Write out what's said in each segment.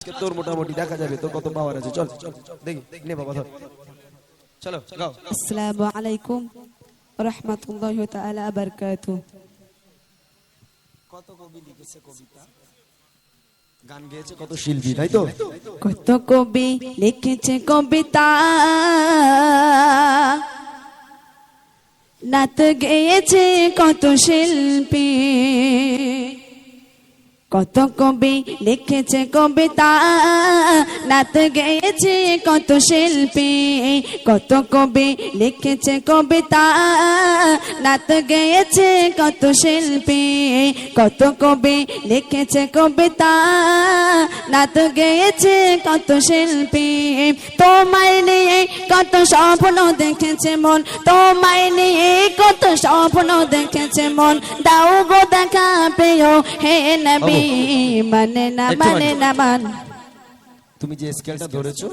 আজকে তোর মোটামুটি দেখা যাবে তোর কত পাওয়ার আছে চল চল দেখি নে বাবা ধর। চলো গাও আসসালামু আলাইকুম রহমতুল্লাহ তাআলা বারকাতু কত কবি লিখেছে কবিতা? গান গেয়েছে কত শিল্পী? তাই তো? কত কবি লিখেছে কবিতা? নাত গেয়েছে কত শিল্পী? কত কবি লিখেছে কবিতা? নাত গেয়েছে কত শিল্পী, কত কবি লিখেছে কবিতা? নাত গেয়েছে কত শিল্পী, কত কবি লিখেছে কবিতা? নাত গেয়েছে কত শিল্পী, তোমায় নিয়ে কত স্বপ্ন দেখেছে মন। তোমায় নিয়ে কত স্বপ্ন দেখেছে মন। দাও গো দেখা পেও হে নবী। মানে না মানে। না মান। তুমি যে স্কেলটা ধরেছো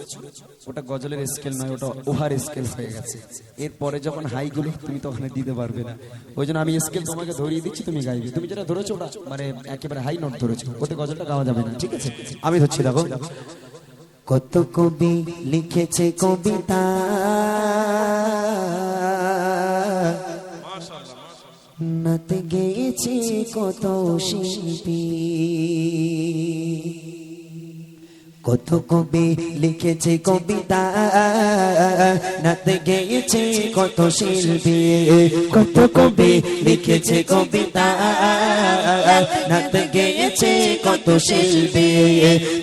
ওটা গজলের স্কেল নয় ওটা ওভার স্কেল হয়ে গেছে। এরপরে যখন হাই গুলো তুমি তো ওখানে দিতে পারবে না। ওই জন্য আমি স্কেল তোমাকে ধরিয়ে দিচ্ছি তুমি গাইবে। তুমি যেটা ধরেছো ওটা মানে একেবারে হাই নোট ধরেছো। ওতে গজলটা গাওয়া যাবে না ঠিক আছে? আমি ধরছি দেখো। কত কবি লিখেছে কবিতা। কত শিল্পী কত কবি লিখেছে কবিতা? নাতে গেয়েছে কত শিল্পী, কত কবি লিখেছে কবিতা? নাতে গেয়েছে কত শিল্পী,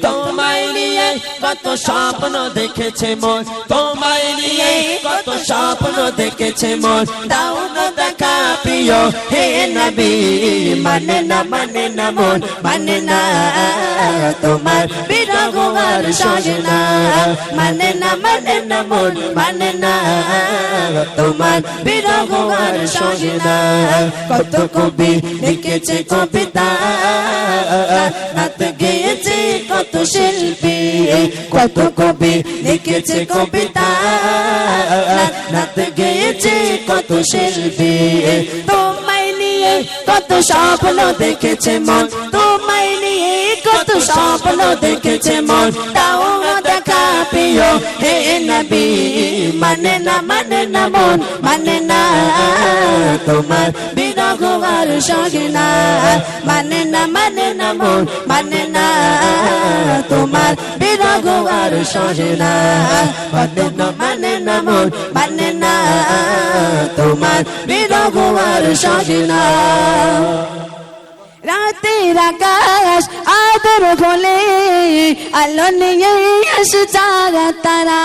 তোমায় নিয়ে কত স্বপ্ন দেখেছে মন, তোমায় নিয়ে কত স্বপ্ন দেখেছে মন। দাও না দেখা প্রিয়, হে নবী মানে না মানে না মন মানে না তোমার বিরহ আর সহে না মানে না মানে না মন মানে না তোমার বিরহ আর সহে না কত কবি লিখেছে কবিতা নাত গেয়েছে কত শিল্পী কত কবি লিখেছে কবিতা নাত গেয়েছে কত শিল্পী তোমায় নিয়ে কত স্বপ্ন দেখেছে মন কত স্বপ্ন দেখেছে মন। তাও দেখা প্রিয় হে নবী মানে না মানে না মন। মানে না তোমার বিরহ আর সহে না মানে না মানে না মন। মানে না তোমার বিরহ আর সহে না মানে না মানে না মন। মানে না তোমার বিরহ আর সহে না রাতের আকাশ আদর বলে, আলো নিয়ে আসে চারা তারা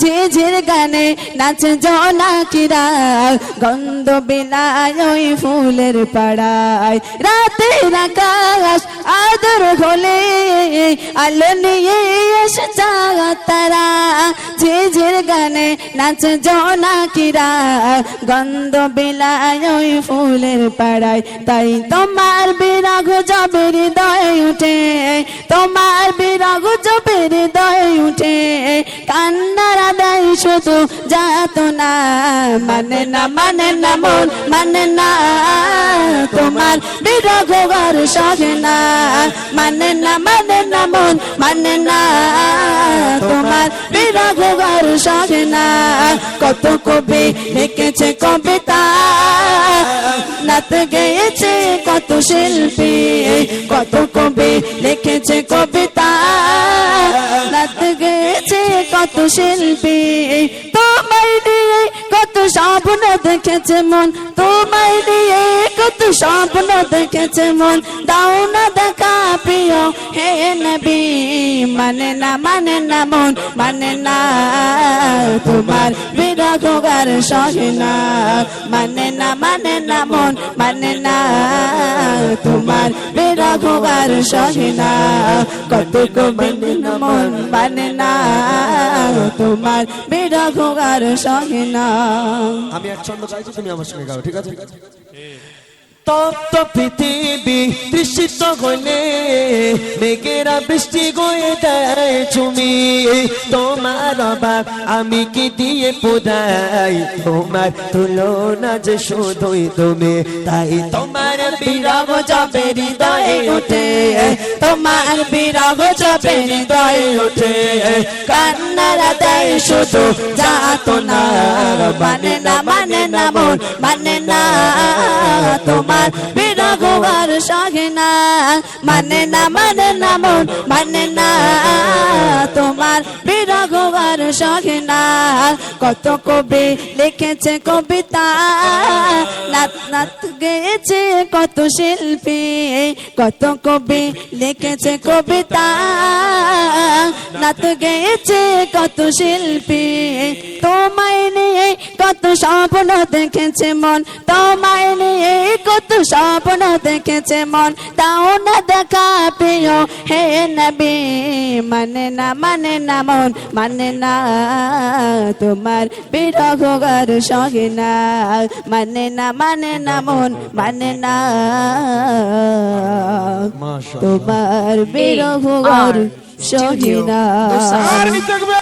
ঝিঝির গানে নাচে জনাকিরা গন্ধ বিলায় ওই ফুলের পাড়ায়। রাতের আকাশ আদর হলে আলো নিয়ে চারা তারা। ঝিঝির গানে নাচে জনাকিরা গন্ধ বিলায় ফুলের পাড়ায়। তাই তোমার বিরাগ জবির দয় উঠে। তোমার বিরাগ যাবে হৃদয় উঠে, কান্নারা দেয় শুধু যাত না। মানে না মানে না মন মানে না তোমার বিরাগ আর সহে না। মানে না মানে না মন মানে না তোমার বিরাগ আর সহে না। কত কবি লিখেছে কবিতা, নাত গেয়েছে কত শিল্পী, কত কবি লিখেছে কবিতা। শিল্পী। তোমায় দিয়ে কত স্বপ্ন দেখেছে মন। তোমায় দিয়ে কত স্বপ্ন দেখেছে মন। দাও না দেখা প্রিয় হে নবী মানে না মানে না মন মানে না তোমার বিরহ আর সহে না মানে না মানে না মন মানে না তোমার বিরহ আর সহে না কত কো মানে না মন মানে না তোমার বিরহ আর সহে না আমি এক ছন্দ গাইছি তুমি আমার সঙ্গে গাও ঠিক আছে। তপ্ত পৃথিবী তৃষিত হলে মেঘেরা বৃষ্টি গয়ে দেয় চুমি। তোমার অবাক আমি কি দিয়ে পোদাই তোমার তুলনা যে শুধুই তুমি, তাই তোমার বিরহ যাবে হৃদয়ে উঠে। তোমার বিরহ যাবে হৃদয়ে উঠে। কান্নারা দেয় শুধু যাত না মানে না মানে না মন মানে না তোমার আর সহে না মানে না মানে না, মন মানে না। তোমার আর সহে না কত কবি লিখেছে কবিতা। নাত নাত গেয়েছে কত শিল্পী। কত কবি লিখেছে কবিতা। নাত গেয়েছে কত শিল্পী তোমায় নিয়ে কত স্বপ্ন দেখেছে মন তোমায় নিয়ে কত স্বপ্ন দেখেছে মন। তাও না দেখা পেও হে নবী মানে না মানে না মন মানে না তোমার বিরহ গর সহে না মানে না মানে না মন মানে না তোমার বিরহ গর